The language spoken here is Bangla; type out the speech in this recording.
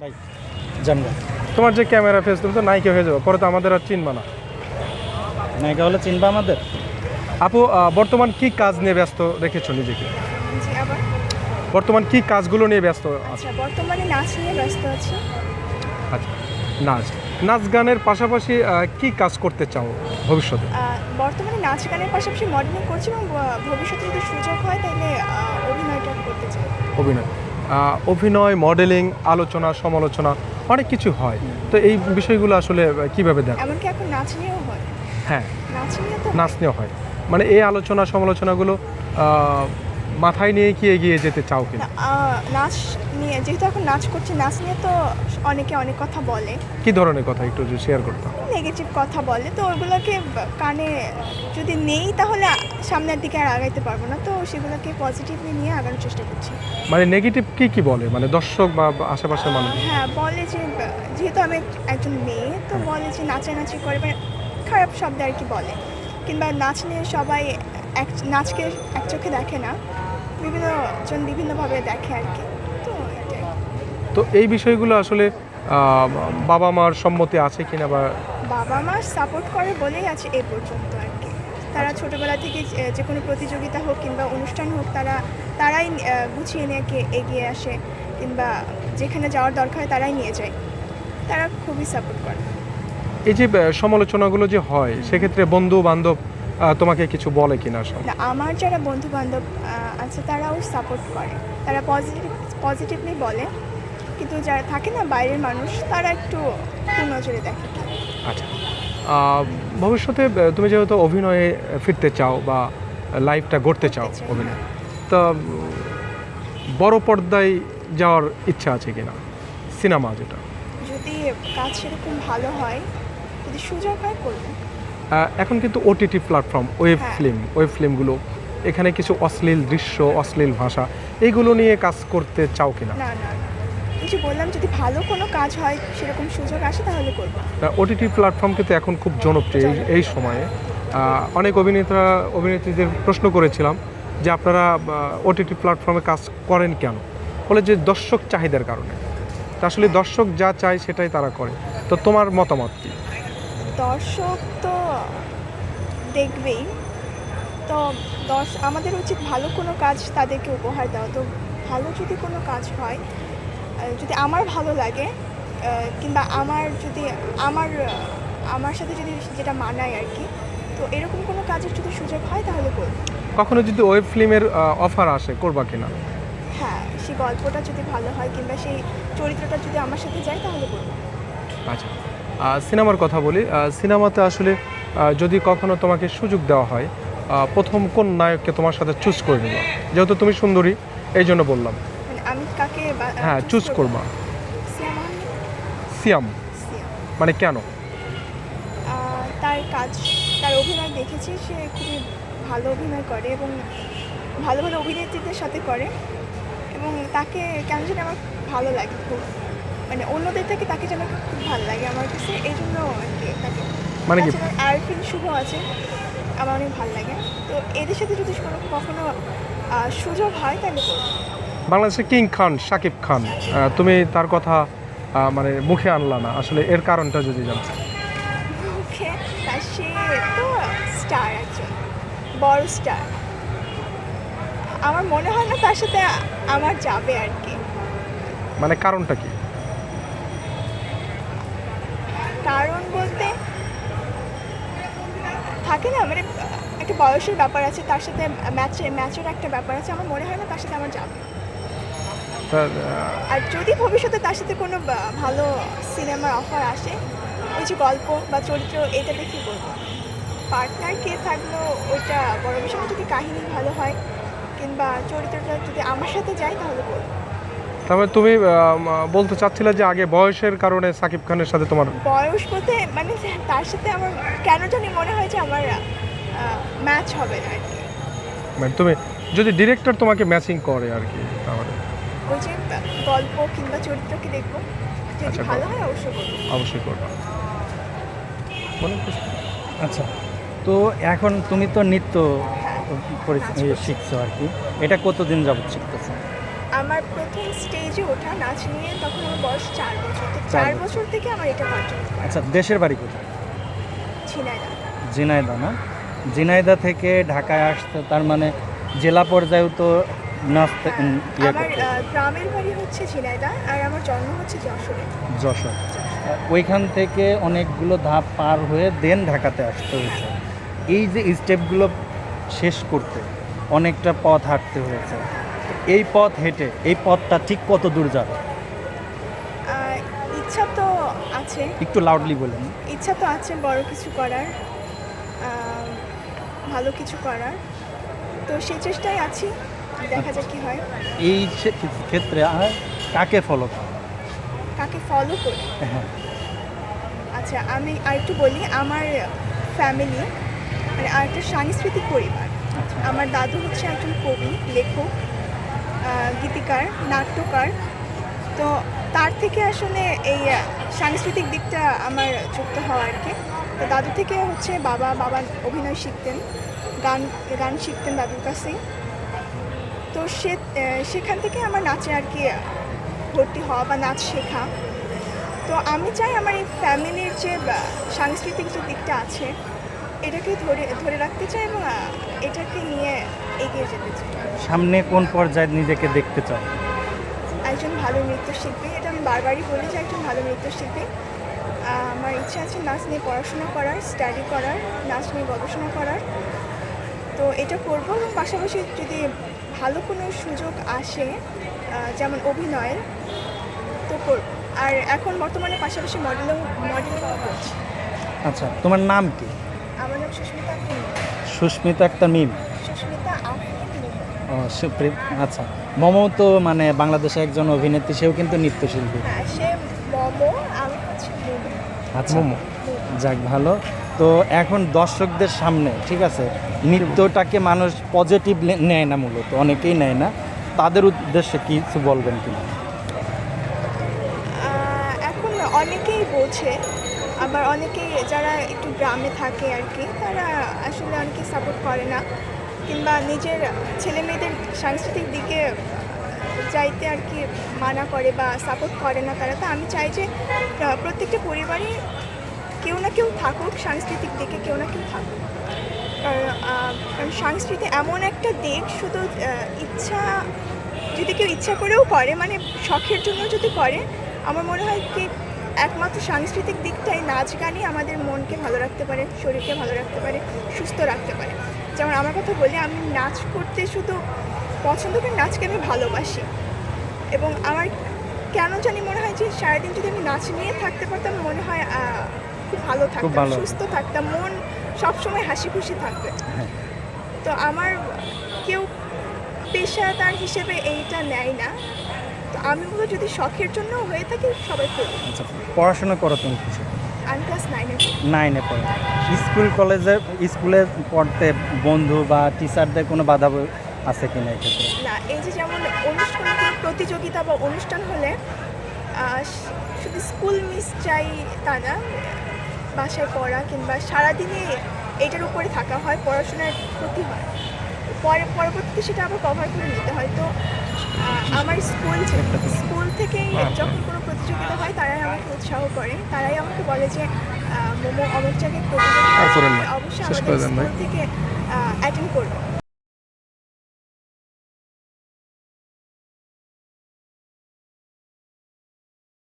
ভাই জানব। তোমার যে ক্যামেরা ফেস তুমি তো নায়িকা হয়ে যাবে পরে তো আমাদের আর চিনবা না। নায়িকা হলে চিনবা আমাদের? আপু বর্তমান কি কাজ নিয়ে ব্যস্ত রেখেছো নিজেকে? বর্তমান কি কাজগুলো নিয়ে ব্যস্ত আছো? আচ্ছা বর্তমানে নাচ নিয়ে ব্যস্ত আছি। আচ্ছা নাচ। নাচ গানের পাশাপাশি কি কাজ করতে চাও ভবিষ্যতে? বর্তমানে নাচ গানের পাশাপাশি মডেলিং করছি এবং ভবিষ্যতে যদি সুযোগ হয় তাহলে অভিনয়টা করতে চাই। অভিনয়। অভিনয় মডেলিং আলোচনা সমালোচনা অনেক কিছু হয়। তো এই বিষয়গুলো আসলে কীভাবে দেখ? এমনকি এখন নাচ নিয়েও হয়। হ্যাঁ। নাচ নিয়ে তো নাচ নিয়ে হয়। মানে এই আলোচনা সমালোচনাগুলো মাথায় নিয়ে কি এগিয়ে যেতে চাও কিনা? নাচ নিয়ে যেহেতু এখন নাচ করছি নাচ নিয়ে তো অনেকে অনেক কথা বলে। কি ধরনের কথা একটু শেয়ার করতাম নেগেটিভ কথা বলে তো ওইগুলোকে কানে যদি নেই তাহলে সামনের দিকে আর আগাইতে পারব না। তো সেগুলোকে পজিটিভলি নিয়ে আগানোর চেষ্টা করছি। মানে নেগেটিভ কি কি বলে? মানে দর্শক বা বা আশেপাশের মানুষ? হ্যাঁ বলে যে যেহেতু আমি একজন মেয়ে তো বলে যে নাচানাচি করে মানে খারাপ শব্দ আর কি বলে। কিংবা নাচ নিয়ে সবাই এক নাচকে এক চোখে দেখে না। বিভিন্ন জন বিভিন্নভাবে দেখে আর কি। তো এটাই। তো এই বিষয়গুলো আসলে বাবা মার সম্মতি আছে কিনা বা বাবা মা সাপোর্ট করে বলেই আছে এ পর্যন্ত আর কি। তারা ছোটবেলা থেকে যে- কোনো প্রতিযোগিতা হোক কিংবা অনুষ্ঠান হোক তারা তারাই গুছিয়ে নিয়ে এগিয়ে আসে কিংবা যেখানে যাওয়ার দরকার হয় তারাই নিয়ে যায়। তারা খুবই সাপোর্ট করে। এই যে সমালোচনাগুলো যে হয় সেক্ষেত্রে বন্ধু বান্ধব তোমাকে কিছু বলে কিনা না আমার যারা বন্ধু বান্ধব আছে তারাও সাপোর্ট করে। তারা পজিটিভ পজিটিভলি বলে। কিন্তু যারা থাকে না বাইরের মানুষ তারা একটু নজরে দেখে। আচ্ছা। ভবিষ্যতে তুমি যেহেতু অভিনয়ে ফিরতে চাও বা লাইফটা গড়তে চাও অভিনয় তো উম, বড় পর্দায় যাওয়ার ইচ্ছা আছে কিনা? সিনেমা যেটা। যদি কাজ সেরকম ভালো হয় যদি সুযোগ হয় করব। এখন কিন্তু ওটিটি প্ল্যাটফর্ম ওয়েব হ্যাঁ। ফিল্ম ওয়েব ফিল্মগুলো এখানে কিছু অশ্লীল দৃশ্য অশ্লীল ভাষা এইগুলো নিয়ে কাজ করতে চাও কিনা? না যে বললাম যদি ভালো কোনো কাজ হয় সেরকম সুযোগ আসে তাহলে করব। ওটিটি প্ল্যাটফর্ম কিন্তু এখন খুব জনপ্রিয় এই- সময়ে। অনেক অভিনেতা অভিনেত্রীদের প্রশ্ন করেছিলাম যে আপনারা ওটিটি প্ল্যাটফর্মে কাজ করেন কেন? বলে যে দর্শক চাহিদার কারণে। তা আসলে দর্শক যা চায় সেটাই তারা করে। তো তোমার মতামত কি? দর্শক তো দেখবেই। তো দশ আমাদের উচিত ভালো কোনো কাজ তাদেরকে উপহার দেওয়া। তো ভালো যদি কোনো কাজ হয় যদি আমার ভালো লাগে কিংবা আমার যদি আমার আমার সাথে যদি যেটা মানায় আর কি তো এরকম কোনো কাজের যদি সুযোগ হয় তাহলে করব। কখনো যদি ওয়েব ফিল্মের অফার আসে করবা কিনা? হ্যাঁ সেই গল্পটা যদি ভালো হয় কিংবা সেই চরিত্রটা যদি আমার সাথে যায় তাহলে করব। আচ্ছা সিনেমার কথা বলি। সিনেমাতে আসলে যদি কখনো তোমাকে সুযোগ দেওয়া হয় প্রথম কোন নায়ককে তোমার সাথে চুজ করে নিবা? যেহেতু তুমি সুন্দরী এই জন্য বললাম। মানে আমি কাকে হ্যাঁ চুজ করব? সিয়াম। মানে কেন? তার কাজ তার অভিনয় দেখেছি সে খুবই ভালো অভিনয় করে এবং ভালো ভালো অভিনেত্রীদের সাথে করে এবং তাকে কেন জানি আমার ভালো লাগে খুব। মানে অন্যদের থেকে তাকে যেন খুব ভালো লাগে আমার কাছে এই জন্য আর কি তাকে মানে কি? তাছাড়া আরফিন শুভ আছে আমার অনেক ভালো লাগে। তো এদের সাথে যদি কোনো কখনো সুযোগ হয় তাহলে বাংলাদেশের কিং খান শাকিব খান তুমি তার কথা মানে মুখে আনলা না। আসলে এর কারণটা যদি জানতে ওকে তা সে তো স্টার একজন বড় স্টার আমার মনে হয় না তার সাথে আমার যাবে আর কি। মানে কারণটা কি? কারণ থাকে না? মানে একটা বয়সের ব্যাপার আছে তার সাথে ম্যাচে ম্যাচের একটা ব্যাপার আছে আমার মনে হয় না তার সাথে আমার যাবে। আর যদি ভবিষ্যতে তার সাথে কোনো ভালো সিনেমার অফার আসে ওই যে গল্প বা চরিত্র এটা দেখে বলব? পার্টনার কে থাকল ওইটা বড় বিষয় যদি কাহিনী ভালো হয় কিংবা চরিত্রটা যদি আমার সাথে যায় তাহলে বলব। তারপরে তুমি বলতে চাচ্ছিলে যে আগে বয়সের কারণে সাকিব খানের সাথে তোমার বয়স বলতে মানে তার সাথে আমার কেন জানি মনে হয় যে আমার ম্যাচ হবে না আর কি। মানে তুমি যদি ডিরেক্টর তোমাকে ম্যাচিং করে আর কি তাহলে। ওই যে গল্প কিংবা চরিত্রকে দেখব। যদি আচ্ছা, ভালো হয় অবশ্যই বলব অবশ্যই করবা। প্রশ্ন? আচ্ছা তো এখন তুমি তো নৃত্য হ্যাঁ। শিখছো আর কি। এটা কতদিন যাবত শিখতেছো? আমার প্রথম স্টেজে ওঠা নাচ নিয়ে তখন আমার বয়স চার বছর। তো চার বছর। থেকে আমার এটা কন্টিনিউ আচ্ছা দেশের বাড়ি কোথায়? ঝিনাইদা ঝিনাইদা না? ঝিনাইদা থেকে ঢাকায় আসতে তার মানে জেলা পর্যায়েও তো নাচতে ইয়ে আমার গ্রামের বাড়ি হচ্ছে ঝিনাইদা আর আমার জন্ম হচ্ছে যশোরে। যশোর। ওইখান থেকে অনেকগুলো ধাপ পার হয়ে দেন ঢাকাতে আসতে হয়েছে। এই যে স্টেপগুলো শেষ করতে অনেকটা পথ হাঁটতে হয়েছে। এই পথ হেঁটে এই পথটা ঠিক কত দূর যাবে? ইচ্ছা তো আছে। একটু লাউডলি বলেন। ইচ্ছা তো আছে বড় কিছু করার ভালো কিছু করার। তো সেই চেষ্টায় আছি দেখা যাক কি হয়। এই ক্ষেত্রে আর কাকে ফলো করে? কাকে ফলো করি? হ্যাঁ। আচ্ছা আমি আরেকটু বলি আমার ফ্যামিলি মানে আরেকটা সাংস্কৃতিক পরিবার। আচ্ছা। আমার দাদু হচ্ছে একজন কবি লেখক। গীতিকার, নাট্যকার। তো তার থেকে আসলে এই সাংস্কৃতিক দিকটা আমার যুক্ত হওয়া আর কি। তো দাদু থেকে হচ্ছে বাবা বাবা অভিনয় শিখতেন, গান গান শিখতেন দাদুর কাছে তো সে সেখান থেকে আমার নাচে আর কি ভর্তি হওয়া বা নাচ শেখা। তো আমি চাই আমার এই ফ্যামিলির যে সাংস্কৃতিক যে দিকটা আছে, এটাকে ধরে ধরে রাখতে চাই এবং এটাকে নিয়ে এগিয়ে যেতে চাই। সামনে কোন পর্যায়ে নিজেকে দেখতে চাও? একজন ভালো নৃত্যশিল্পী এটা আমি বারবারই বলি যে একজন ভালো নৃত্যশিল্পী। আমার ইচ্ছা আছে নাচ নিয়ে পড়াশোনা করার স্টাডি করার নাচ নিয়ে গবেষণা করার। তো এটা করব এবং পাশাপাশি যদি ভালো কোনো সুযোগ আসে যেমন অভিনয়ের তো করব। আর এখন বর্তমানে পাশাপাশি মডেলিং মডেলিংও করছি। আচ্ছা তোমার নাম কি? আমার নাম সুস্মিতা সুস্মিতা একটা মিম সুস্মিতা আফরিন মুমু। ও সুপ্রিম আচ্ছা। মমও তো মানে বাংলাদেশে একজন অভিনেত্রী সেও কিন্তু নৃত্যশিল্পী। হ্যাঁ মোমো মোমো। আচ্ছা মোমো। যাক ভালো। তো এখন দর্শকদের সামনে ঠিক আছে নৃত্যটাকে মানুষ পজিটিভ নেয় না মূলত অনেকেই নেয় না। তাদের উদ্দেশ্যে কিছু বলবেন কিনা এখন অনেকেই বোঝে আবার অনেকেই যারা একটু গ্রামে থাকে আর কি তারা আসলে অনেকে সাপোর্ট করে না। কিংবা নিজের ছেলে মেয়েদের সাংস্কৃতিক দিকে যাইতে আর কি মানা করে বা সাপোর্ট করে না তারা, তো আমি চাই যে প্রত্যেকটা পরিবারই কেউ না কেউ থাকুক সাংস্কৃতিক দিকে, কেউ না কেউ থাকুক। কারণ সংস্কৃতি এমন একটা দিক, শুধু ইচ্ছা, যদি কেউ ইচ্ছা করেও করে মানে শখের জন্য যদি করে, আমার মনে হয় কি একমাত্র সাংস্কৃতিক দিকটাই নাচ গানই আমাদের মনকে ভালো রাখতে পারে, শরীরকে ভালো রাখতে পারে, সুস্থ রাখতে পারে। যেমন আমার কথা বলি আমি নাচ করতে শুধু পছন্দ করি নাচকে আমি ভালোবাসি। এবং আমার কেন জানি মনে হয় যে সারাদিন যদি আমি নাচ নিয়ে থাকতে পারতাম মনে হয় খুব ভালো থাকতাম সুস্থ থাকতাম মন সবসময় হাসি খুশি থাকবে। হ্যাঁ। তো আমার কেউ পেশাদার হিসেবে এইটা নেয় না। তো আমিগুলো যদি শখের জন্য হয়ে থাকি সবাই করবে। আচ্ছা পড়াশোনা করো তুমি কিছু? আমি ক্লাস নাইনে পড়ে। স্কুল কলেজে স্কুলে পড়তে বন্ধু বা টিচারদের কোনো বাধা আছে কিনা এক্ষেত্রে? না এই যে যেমন অনুষ্ঠান প্রতিযোগিতা বা অনুষ্ঠান হলে শুধু স্কুল মিস চাই তা না বাসায় পড়া কিংবা সারাদিনে এটার উপরে থাকা হয় পড়াশোনার ক্ষতি হয়। পরে পরবর্তীতে সেটা আবার কভার করে নিতে হয়। তো আমার স্কুল স্কুল থেকেই যখন কোনো প্রতিযোগিতা হয় তারাই আমাকে উৎসাহ করে তারাই আমাকে বলে যে মোমো অমুক জায়গায় প্রতিযোগিতা। অবশ্যই আমাদের। স্কুল থেকে অ্যাটেন্ড করব